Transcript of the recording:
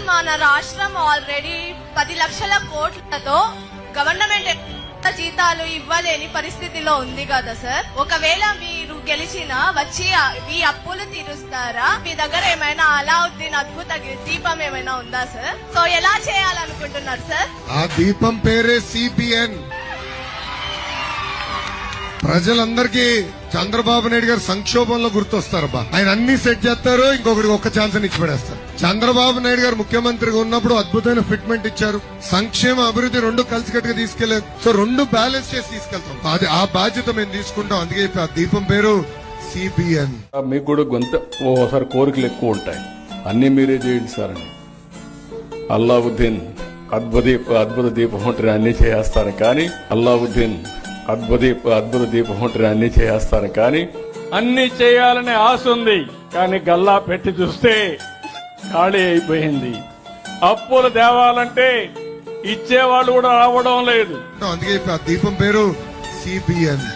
Sir మన రాష్ట్రం already పది లక్షల కోట్లతో గవర్నమెంట్ ఎంత జీతాలు ఇవ్వలేని పరిస్థితిలో ఉంది కదా సార్ ఒకవేళ మీరు గెలిచిన వచ్చి ఈ అప్పులు తీరుస్తారా? మీ దగ్గర ఏమైనా అలావుద్దీన్ అద్భుత దీపం ఏమైనా ఉందా సార్ సో ఎలా చేయాలనుకుంటున్నారు సార్ ఆ దీపం పేరే సిపిఎన్ ప్రజలందరికీ చంద్రబాబు నాయుడు గారు సంక్షోభంలో గుర్తొస్తారు బా ఆయన అన్ని సెట్ చేస్తారు ఇంకొకటి ఒక్క ఛాన్స్ ఇచ్చి పడేస్తారు చంద్రబాబు నాయుడు గారు ముఖ్యమంత్రిగా ఉన్నప్పుడు అద్భుతమైన ఫిట్మెంట్ ఇచ్చారు. సంక్షేమ అభివృద్ధి రెండు కలిసికట్టుగా తీసుకెళ్ళారు. సో రెండు బ్యాలెన్స్ చేసి తీసుకెళ్తాం. అది ఆ బాధ్యత మేము తీసుకుంటాం. అందుకే ఇప్పుడు ఆ దీపం పేరు సిపిఎన్ మీకు కూడా గొంత ఓసారి కోరికలు ఎక్కువ ఉంటాయి. అన్ని మీరే చేయండి సార్ అని. అల్లావుద్దీన్ అద్భుత దీప అద్భుత దీపం ఉంటుంది అన్ని చేస్తాను కానీ అల్లావుద్దీన్ అద్భుత దీప అద్భుత దీపం ఉంటుంది అన్ని చేస్తాను. కానీ అన్ని చేయాలనే ఆశ ఉంది. కానీ గల్లా పెట్టి చూస్తే ఖాళీ అయిపోయింది. అప్పులు తేవాలంటే ఇచ్చేవాళ్ళు కూడా రావడం లేదు. అందుకే దీపం పేరు సిపిఎన్